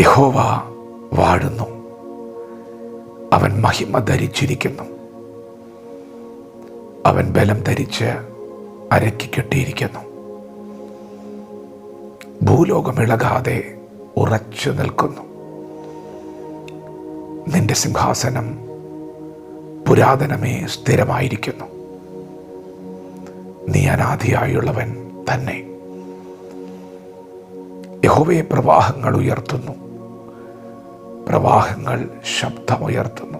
യഹോവ വാഴുന്നു. അവൻ മഹിമ ധരിച്ചിരിക്കുന്നു. അവൻ ബലം ധരിച്ച് അരക്കി കെട്ടിയിരിക്കുന്നു. ഭൂലോകം ഇളകാതെ ഉറച്ചു നിൽക്കുന്നു. നിന്റെ സിംഹാസനം പുരാതനമേ സ്ഥിരമായിരിക്കുന്നു. നീ അനാദിയായുള്ളവൻ തന്നെ. യഹോവയെ പ്രവാഹങ്ങൾ ഉയർത്തുന്നു. പ്രവാഹങ്ങൾ ശബ്ദമുയർത്തുന്നു.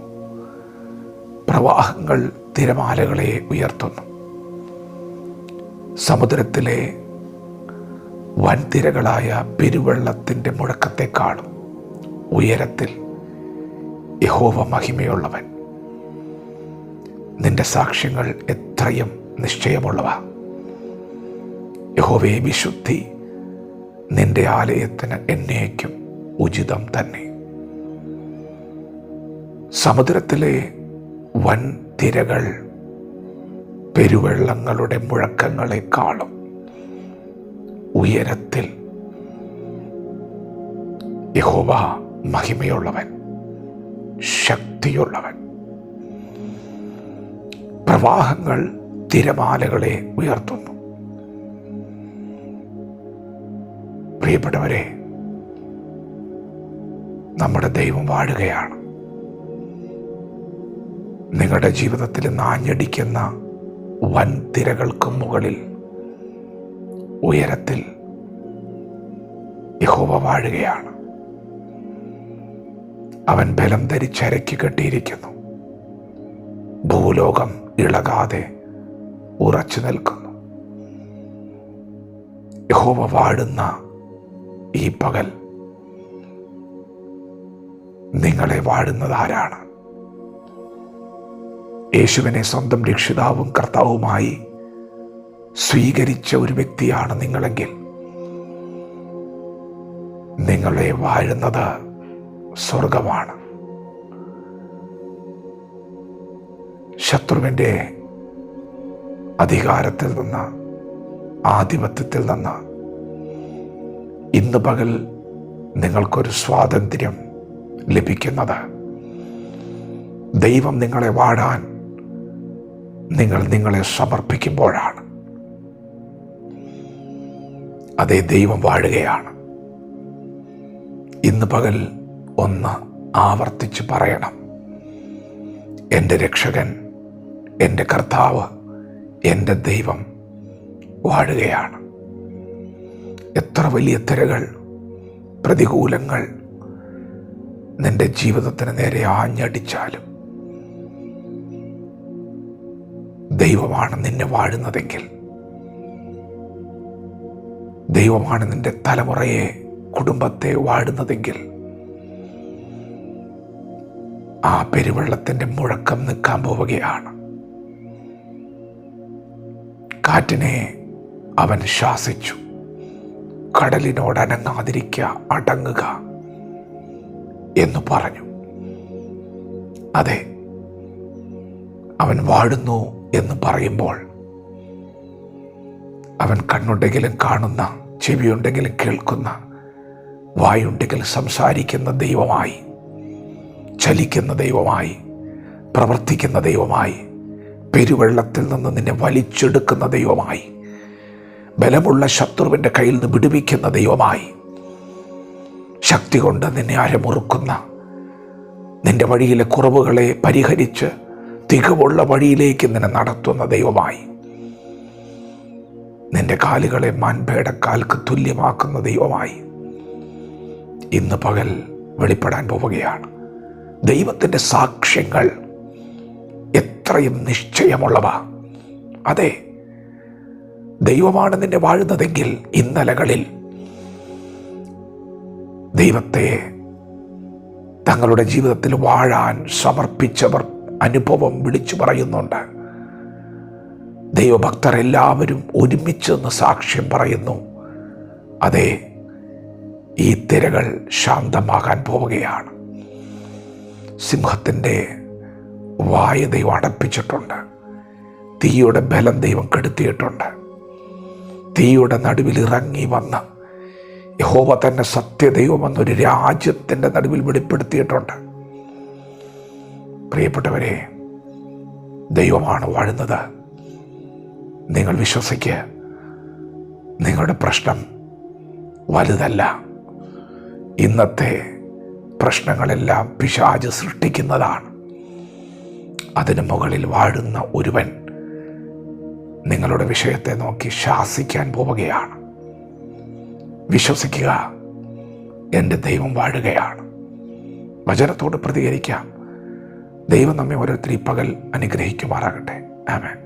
പ്രവാഹങ്ങൾ തിരമാലകളെ ഉയർത്തുന്നു. സമുദ്രത്തിലെ വൻതിരകളായ പെരുവെള്ളത്തിന്റെ മുഴക്കത്തെക്കാളും ഉയരത്തിൽ യഹോവ മഹിമയുള്ളവൻ. നിന്റെ സാക്ഷ്യങ്ങൾ എത്രയും നിശ്ചയമുള്ളവ. യഹോവയെ വിശുദ്ധി നിന്റെ ആലയത്തിന് എന്നേക്കും ഉചിതം തന്നെ. സമുദ്രത്തിലെ വൻ തിരകൾ പെരുവെള്ളങ്ങളുടെ മുഴക്കങ്ങളെക്കാളും ഉയരത്തിൽ യഹോവ മഹിമയുള്ളവൻ ശക്തിയുള്ളവൻ. പ്രവാഹങ്ങൾ തിരമാലകളെ ഉയർത്തുന്നു. പ്രിയപ്പെട്ടവരെ നമ്മുടെ ദൈവം വാഴുകയാണ്. നിങ്ങളുടെ ജീവിതത്തിൽ നാഞ്ഞടിക്കുന്ന വൻ തിരകൾക്ക് മുകളിൽ ഉയരത്തിൽ യഹോവ വാഴുകയാണ്. അവൻ ബലം ധരിച്ചരക്കി കെട്ടിയിരിക്കുന്നു. ഭൂലോകം ഇളകാതെ ഉറച്ചു നിൽക്കുന്നു. യഹോവ വാഴുന്ന ഈ പകൽ നിങ്ങളെ വാഴുന്നത് ആരാണ്? യേശുവിനെ സ്വന്തം രക്ഷിതാവും കർത്താവുമായി സ്വീകരിച്ച ഒരു വ്യക്തിയാണ് നിങ്ങളെങ്കിൽ നിങ്ങളെ വാഴുന്നത് സ്വർഗമാണ് ശത്രുവിന്റെ അധികാരത്തിൽ നിന്ന് ആധിപത്യത്തിൽ നിന്ന് ഇന്ന് പകൽ നിങ്ങൾക്കൊരു സ്വാതന്ത്ര്യം ലഭിക്കുന്നത് ദൈവം നിങ്ങളെ വാഴാൻ നിങ്ങൾ നിങ്ങളെ സമർപ്പിക്കുമ്പോഴാണ്. അതേ ദൈവം വാഴുകയാണ്. ഇന്ന് പകൽ ഒന്ന് ആവർത്തിച്ച് പറയണം. എന്റെ രക്ഷകൻ എന്റെ കർത്താവ് എന്റെ ദൈവം വാഴുകയാണ്. എത്ര വലിയ തിരകൾ പ്രതികൂലങ്ങൾ നിന്റെ ജീവിതത്തിന് നേരെ ആഞ്ഞടിച്ചാലും ദൈവമാണ് നിന്നെ വാഴുന്നതെങ്കിൽ. ദൈവമാണ് നിന്റെ തലമുറയെ കുടുംബത്തെ വാഴുന്നതെങ്കിൽ. ആ പെരുവെള്ളത്തിന്റെ മുഴക്കം നിൽക്കാൻ പോവുകയാണ്. കാറ്റിനെ അവൻ ശാസിച്ചു കടലിനോട് അനങ്ങാതിരിക്കുക അടങ്ങുക എന്ന് പറഞ്ഞു. അതെ അവൻ വാഴുന്നു എന്ന് പറയുമ്പോൾ അവൻ കണ്ണുണ്ടെങ്കിലും കാണുന്ന ചെവിയുണ്ടെങ്കിലും കേൾക്കുന്ന വായുണ്ടെങ്കിലും സംസാരിക്കുന്ന ദൈവമായി ചലിക്കുന്ന ദൈവമായി പ്രവർത്തിക്കുന്ന ദൈവമായി പെരുവെള്ളത്തിൽ നിന്ന് നിന്നെ വലിച്ചെടുക്കുന്ന ദൈവമായി ബലമുള്ള ശത്രുവിന്റെ കയ്യിൽ നിന്ന് വിടുവിക്കുന്ന ദൈവമായി ശക്തി കൊണ്ട് നിന്നെ അരമുറുക്കുന്ന നിന്റെ വഴിയിലെ കുറവുകളെ പരിഹരിച്ച് തികവുള്ള വഴിയിലേക്ക് നിന്നെ നടത്തുന്ന ദൈവമായി. നിന്റെ കാലുകളെ മാൻപേടക്കാൽക്ക് തുല്യമാക്കുന്ന ദൈവമായി. ഇന്ന് പകൽ വെളിപ്പെടാൻ പോവുകയാണ്. ദൈവത്തിന്റെ സാക്ഷ്യങ്ങൾ എത്രയും നിശ്ചയമുള്ളവ. അതെ ദൈവമാണ് നിന്നെ വാഴുന്നതെങ്കിൽ ഇന്നലകളിൽ ദൈവത്തെ തങ്ങളുടെ ജീവിതത്തിൽ വാഴാൻ സമർപ്പിച്ചവർ അനുഭവം വിളിച്ചു പറയുന്നുണ്ട്. ദൈവഭക്തർ എല്ലാവരും ഒരുമിച്ച് നിന്ന് സാക്ഷ്യം പറയുന്നു. അതെ ഈ തിരകൾ ശാന്തമാകാൻ പോവുകയാണ്. സിംഹത്തിന്റെ വായ ദൈവം അടപ്പിച്ചിട്ടുണ്ട്. തീയുടെ ബലം ദൈവം കെടുത്തിയിട്ടുണ്ട്. തീയുടെ നടുവിൽ ഇറങ്ങി വന്ന് യഹോവ തന്നെ സത്യദൈവമെന്നൊരു രാജ്യത്തിന്റെ നടുവിൽ വെളിപ്പെടുത്തിയിട്ടുണ്ട്. പ്രിയപ്പെട്ടവരെ ദൈവമാണ് വാഴുന്നത്. നിങ്ങൾ വിശ്വസിക്കുക നിങ്ങളുടെ പ്രശ്നം വലുതല്ല. ഇന്നത്തെ പ്രശ്നങ്ങളെല്ലാം പിശാജ് സൃഷ്ടിക്കുന്നതാണ്. അതിന് മുകളിൽ വാഴുന്ന ഒരുവൻ നിങ്ങളുടെ വിഷയത്തെ നോക്കി ശാസിക്കാൻ പോവുകയാണ്. വിശ്വസിക്കുക എന്റെ ദൈവം വാഴുകയാണ്. വചനത്തോട് പ്രതികരിക്കാം. ദൈവം നമ്മെ ഓരോരുത്തരും ഈ പകൽ അനുഗ്രഹിക്കുമാറാകട്ടെ. ആമേൻ.